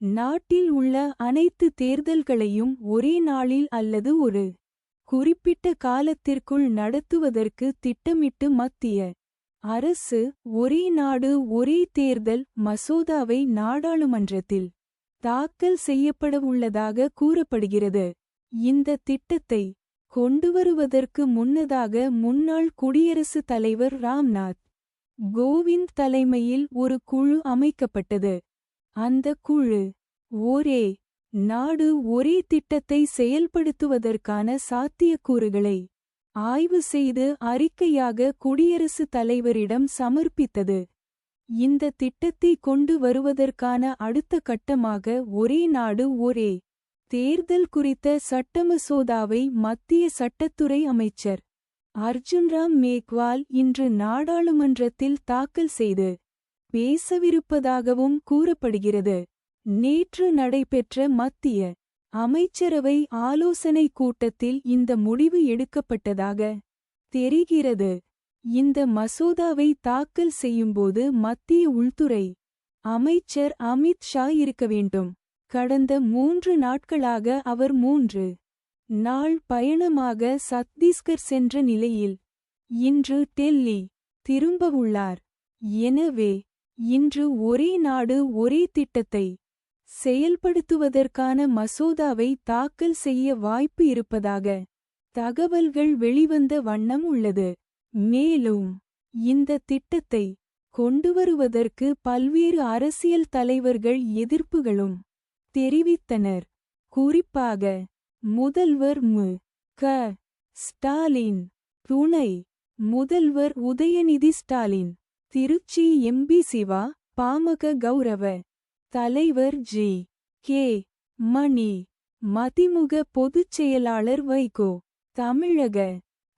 நாட்டில் உள்ள அனைத்து தேர்தல்களையும் ஒரே நாளில் அல்லது ஒரு குறிப்பிட்ட காலத்திற்குள் நடத்துவதற்கு திட்டமிட்டு மத்திய அரசு ஒரே நாடு ஒரே தேர்தல் மசோதாவை நாடாளுமன்றத்தில் தாக்கல் செய்யப்படவுள்ளதாக கூறப்படுகிறது. இந்த திட்டத்தை கொண்டுவருவதற்கு முன்னதாக முன்னாள் குடியரசுத் தலைவர் ராம்நாத் கோவிந்த் தலைமையில் ஒரு குழு அமைக்கப்பட்டது. அந்த குழு ஒரே நாடு ஒரே திட்டத்தை செயல்படுத்துவதற்கான சாத்தியக்கூறுகளை ஆய்வு செய்து அறிக்கையாக குடியரசுத் தலைவரிடம் சமர்ப்பித்தது. இந்த திட்டத்தை கொண்டு வருவதற்கான அடுத்த கட்டமாக ஒரே நாடு ஒரே தேர்தல் குறித்த சட்டமசோதாவை மத்திய சட்டத்துறை அமைச்சர் அர்ஜுன்ராம் மேக்வால் இன்று நாடாளுமன்றத்தில் தாக்கல் செய்து பேசவிருப்பதாகவும் கூறப்படுகிறது. நேற்று நடைபெற்ற மத்திய அமைச்சரவை ஆலோசனைக் கூட்டத்தில் இந்த முடிவு எடுக்கப்பட்டதாக தெரிகிறது. இந்த மசோதாவை தாக்கல் செய்யும்போது மத்திய உள்துறை அமைச்சர் அமித் ஷா இருக்க வேண்டும். கடந்த மூன்று நாட்களாக அவர் மூன்று நாள் பயணமாக சத்தீஸ்கர் சென்ற நிலையில் இன்று டெல்லி திரும்பவுள்ளார். எனவே இன்று ஒரே நாடு ஒரே திட்டத்தை செயல்படுத்துவதற்கான மசோதாவை தாக்கல் செய்ய வாய்ப்பு இருப்பதாக தகவல்கள் வெளிவந்த வண்ணம் உள்ளது. மேலும் இந்த திட்டத்தை கொண்டுவருவதற்கு பல்வேறு அரசியல் தலைவர்கள் எதிர்ப்புகளும் தெரிவித்தனர். குறிப்பாக முதல்வர் மு. க. ஸ்டாலின் துணை முதல்வர் உதயநிதி ஸ்டாலின் திருச்சி எம்பி சிவா பாமக கௌரவ தலைவர் ஜி. கே. மணி மதிமுக பொதுச் செயலாளர் வைகோ தமிழக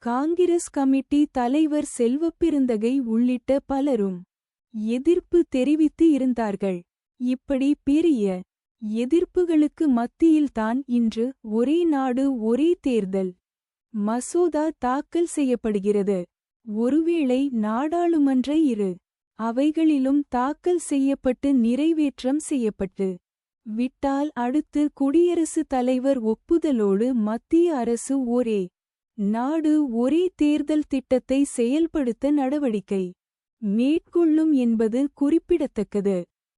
காங்கிரஸ் கமிட்டி தலைவர் செல்வப்பிருந்தகை உள்ளிட்ட பலரும் எதிர்ப்பு தெரிவித்து இருந்தார்கள். இப்படி பெரிய எதிர்ப்புகளுக்கு மத்தியில்தான் இன்று ஒரே நாடு ஒரே தேர்தல் மசோதா தாக்கல் செய்யப்படுகிறது. ஒருவேளை நாடாளுமன்ற இரு அவைகளிலும் தாக்கல் செய்யப்பட்டு நிறைவேற்றம் செய்யப்பட்டு விட்டால் அடுத்து குடியரசுத் தலைவர் ஒப்புதலோடு மத்திய அரசு ஒரே நாடு ஒரே தேர்தல் திட்டத்தை செயல்படுத்த நடவடிக்கை மேற்கொள்ளும் என்பது குறிப்பிடத்தக்கது.